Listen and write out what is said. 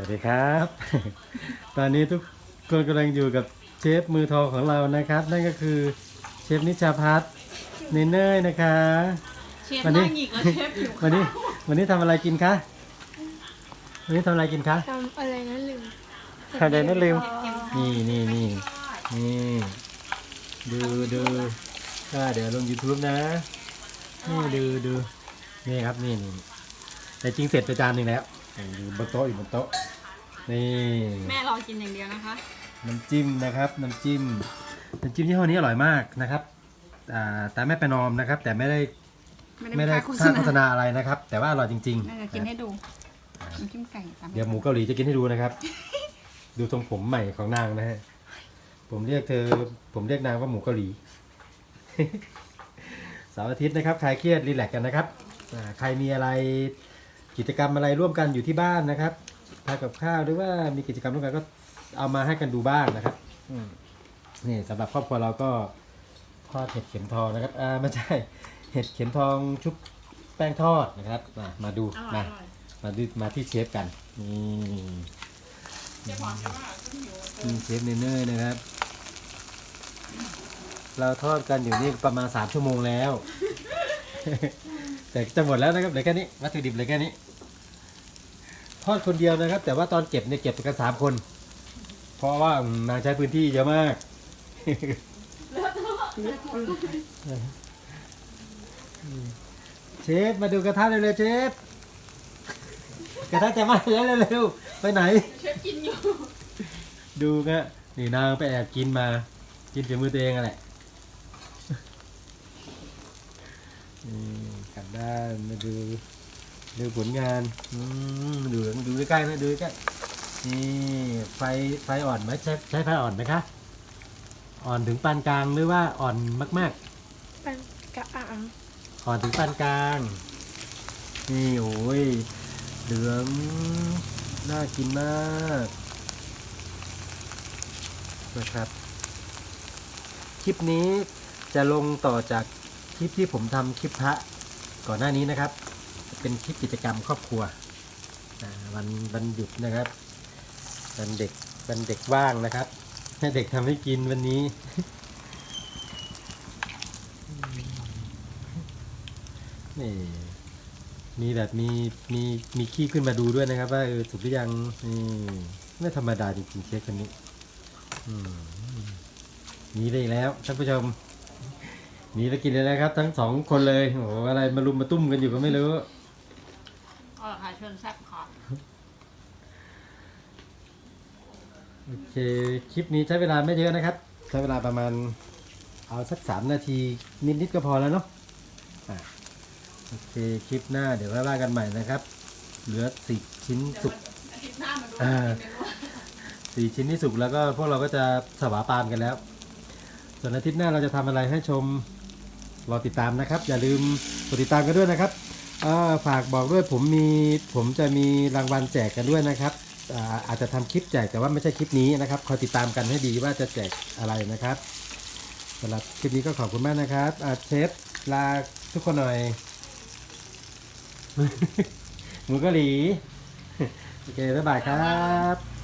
วัสดีครับ ตอนนี้ทุกคนกำลังอยู่กับเชฟมือทองของเรานะครับ นั่นก็คือเชฟนิชาพัฒน์เนเน่ยนะคะเชฟวันนี้นั่งหยิกแล้วเชฟอยู่วันนี้วันนี้ทำอะไรกินคะวันนี้ทำอะไรกินคะทำอะไรนะลืมทำอะไรนั่นลืมนี่นี่นี่นี่ดูดูก็เดี๋ยวลง YouTube นะนี่ดูดูนี่ครับนี่นี่แต่จริงเสร็จไปจานหนึ่งแล้ว อยู่บนโต๊ะอยู่บนโต๊ะนี่แม่รอกินอย่างเดียวนะคะ น้ำจิ้มนะครับน้ำจิ้มน้ำจิ้มยี่ห้อนี้อร่อยมากนะครับอ่าแต่ไม่ประนอมนะครับ แต่ไม่ได้ไม่ได้พาสร้างโฆษณาอะไรนะครับ แต่ว่าอร่อยจริงแม่จะกินให้ดูน้ำจิ้มไก่ตามๆเดี๋ยวหมูเกาหลีจะกินให้ดูนะครับ ดูทรงผมใหม่ของนางนะฮะผมเรียกเธอ ผมเรียกนางว่าหมูเกาหลีเสาร์อาทิตย์นะครับคลายเครียดรีแลกซ์กันนะครับอ่าใครมีอะไร กิจกรรมอะไรร่วมกันอยู่ที่บ้านนะครับทานกับข้าวหรือว่ามีกิจกรรมร่วมกันก็เอามาให้กันดูบ้างนะครับอืมนี่สำหรับครอบครัวเราก็ทอดเห็ดเข็มทองนะครับอ่าไม่ใช่เห็ดเข็มทองชุบแป้งทอดนะครับมามาดูอร่อยมาอร่อยมาดูมาที่เชฟกันนี่เชฟบอกว่าก็หิวนี่เชฟเนเนอร์นะครับ เราทอดกันอยู่นี่ประมาณสามชั่วโมงแล้ว แต่จะหมดแล้วนะครับเหลือแค่นี้วัตถุดิบเหลือแค่นี้ทอดคนเดียวนะครับ แต่ว่าตอนเก็บเนี่ยเก็บกันสามคน เพราะว่าอืมนางใช้พื้นที่เยอะมากเชฟมาดูกระทะเร็วๆเชฟกระทะจะไหม้แล้วเร็วๆไปไหนเชฟกินอยู่ดูกะนี่นางไปแอบกินมา กินฝีมือตัวเองอะแหละนี่ก ลับด้านมาดูดูผลงานอืมดูดูใกล้ๆนะดูใกล้ๆนี่ไฟไฟอ่อนไหมใช้ใช้ไฟอ่อนไหมคะ อ่อนถึงปานกลางหรือว่าอ่อนมากปันกะอ่างๆ อ่อนถึงปานกลางนี่โอ้ยเหลืองน่ากินมากนะครับ คลิปนี้จะลงต่อจากคลิปที่ผมทำคลิปพระ ก่อนหน้านี้นะครับ เป็นคลิปกิจกรรมครอบครัววันวันหยุดนะครับวันเด็กวันเด็กว่างนะครับ ให้เด็กทำให้กินวันนี้ นี่มีแบบมีมีมีขี้ขึ้นมาดูด้วยนะครับ ว่าเออสุกหรือยังนี่ไม่ธรรมดาจริงๆเชฟคนนี้ อืมหนีได้แล้วท่านผู้ชม หนีไปกินเลยนะครับ ทั้งสองคนเลยโอ้โหอะไรมารุมมาตุ้มกันอยู่ก็ไม่รู้อ๋อค่ะเชิญแซ่บค่ะโอเคคลิปนี้ใช้เวลาไม่เยอะนะครับ ใช้เวลาประมาณเอาสักสามนาทีนิดๆก็พอแล้วเนาะอะโอเคคลิปหน้าเดี๋ยวไว้ว่ากันใหม่นะครับ เหลือสิบชิ้นสุก อาทิตย์หน้ามาดูอ่ากินเมนูสี่ชิ้นที่สุกแล้วก็พวกเราก็จะสวาปามกันแล้ว ส่วนอาทิตย์หน้าเราจะทำอะไรให้ชม รอติดตามนะครับ อย่าลืมกดติดตามกันด้วยนะครับฝากบอกด้วยผมมีผมจะมีรางวัลแจกกันด้วยนะครับอาอาจจะทำคลิปแจกแต่ว่าไม่ใช่คลิปนี้นะครับคอยติดตามกันให้ดีว่าจะแจกอะไรนะครับสำหรับคลิปนี้ก็ขอบคุณมากนะครับเชฟลาทุกคนหน่อยหมูเกาหลีโอเคบ๊ายบายครับ